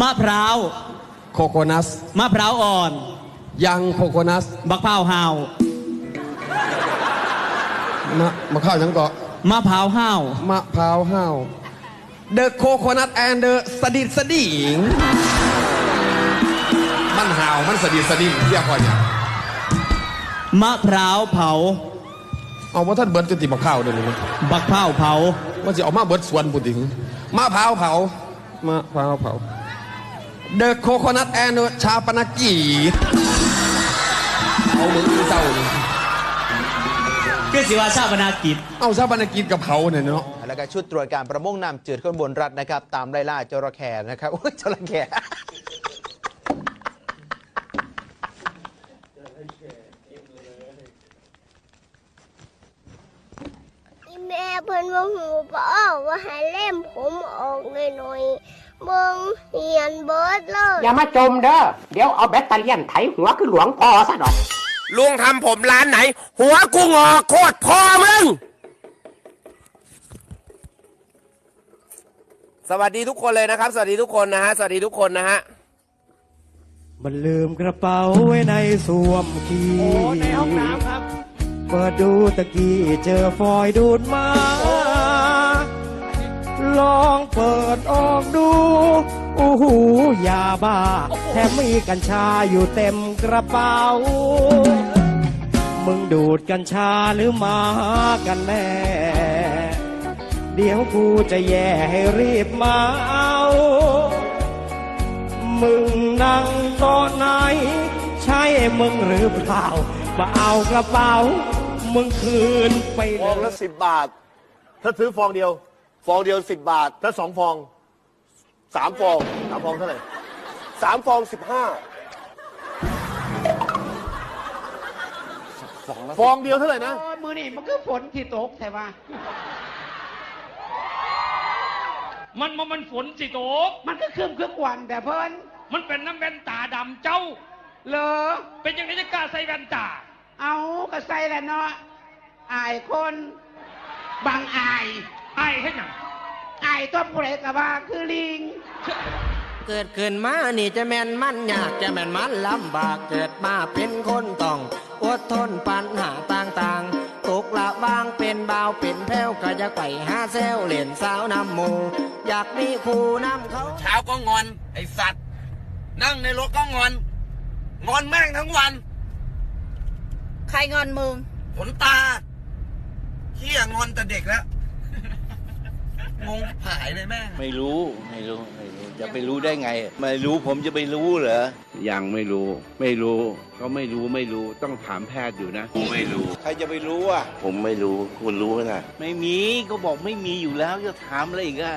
มะพร้าวโคโคนัส มะพร้าวอ่อน ยังโคโคนัสบักพร้าวห่าวมะมะข้าวยังเกาะมะพร้าวห่าวมะพร้าวห้าว The coconut and the สดิดสดิงมันหาวมันสดิดสดิงเรียกว่าเนี่ยมะพร้าวเผาเอาว่าท่านเบิร์ดจะติมะข้าวเดี๋ยวนี้มั้ยบักพร้าวเผาว่าจะเอามาเบิร์ดสวนปุติงมะพร้าวเผามะพร้าวเผา The coconut and the ชาปนกีดเอาเหมือนที่เศร้าเลยคือสิว่าชาปนากิจเอาชาปนกีดกับเผาเนี่ยเนาะแล้วก็ชุดตรวจการประมงน้ำจืดข้นบนรัฐนะครับ ตามไล่ล่าจระเข้นะครับโอ้ยจระเข้อีแม่เพิ่นว่าหูบอกว่าให้เล่มผมออกหน่อย ๆเบิ่งเหียนเบิดเลยอย่ามาจมเด้อ เดี๋ยวเอาแบตเตอรี่ยนไถหัวคือหลวงพ่อซะดอกลุงทำผมร้านไหน หัวกูงอโคตรพอมึง สวัสดีทุกคนเลยนะครับ สวัสดีทุกคนนะฮะ สวัสดีทุกคนนะฮะ มันลืมกระเป๋าไว้ในส้วมขี้โอ้ในห้องน้ำครับ เปิดดูตะกี้เจอฟอยดูดมา ลองเปิดออกดูอู้หูยาบ้า แถมมีกัญชาอยู่เต็มกระเป๋า มึงดูดกัญชาหรือมากันแน่ เดี๋ยวกูจะแย่ให้รีบมาเอามึงนั่งโต๊ะไหน ใช่มึงหรือเปล่า มาเอากระเป๋า มึงคืนไปฟองละสิบบาท ถ้าซื้อฟองเดียว ฟองเดียวสิบบาทถ้าสองฟองสามฟองสามฟองเท่าไหร่สามฟองสิบห้าฟองเดียวเท่าไหร่นะมือนี่มันคือฝนที่ตกใช่ปะมันมันมันฝนสิโตกมันก็คืมคืมวันแต่เพิ่นมันเป็นน้ำแว่นตาดำเจ้าเลอเป็นยังไงจะกล้าใส่แว่นตา เอาก็ใส่แหละเนาะอายคนบางอาย ไอ้ให้หยังอายตัวผู้ใดกะว่าคือลิง เกิดขึ้นมานี่จะแม่นมันยากจะแม่นมันลำบากเกิดมาเป็นคนต้องอดทนปัญหาต่างๆ ตกละบางเป็นบ่าวเป็นแพ้วก็อยากไปหาเซลเล่นสาวนำหมูอยากมีคู่นำเขา เช้าก็งอน ไอสัตว์ นั่งในรถก็งอน งอนแม่งทั้งวัน ใครงอนมึง ขนตาเขี้ยงอนแต่เด็กแล้ว งงหายเลยแม่งไม่รู้ไม่รู้ไม่รู้จะไปรู้ได้ไง ไม่รู้ผมจะไปรู้เหรอยังไม่รู้ ไม่รู้ ก็ไม่รู้ไม่รู้ต้องถามแพทย์อยู่นะผมไม่รู้ ใครจะไปรู้อะ ผมไม่รู้คุณรู้นะไม่มีก็บอกไม่มีอยู่แล้วจะถามอะไรอีกอะ